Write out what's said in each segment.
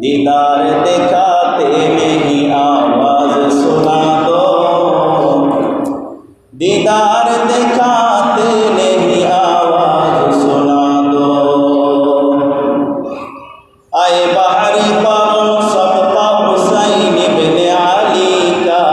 দিদার দেখাতে নেই আওয়াজ শোনা তো দিদার দেখাতে নেই আওয়াজ শোনা তো আয় বাহারি পাবো সব পাবো সাইন বেনে আলী কা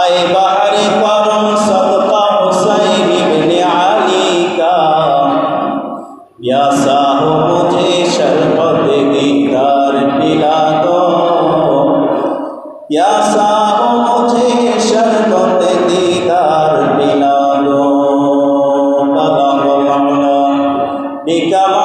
আয় বাহারি পাবো সব পাবো সাইন বেনে আলী কা ইয়াসা दीदार पिला दो प्यासा हो मुझे शरबत दीदार पिला दो बला बला बिकमा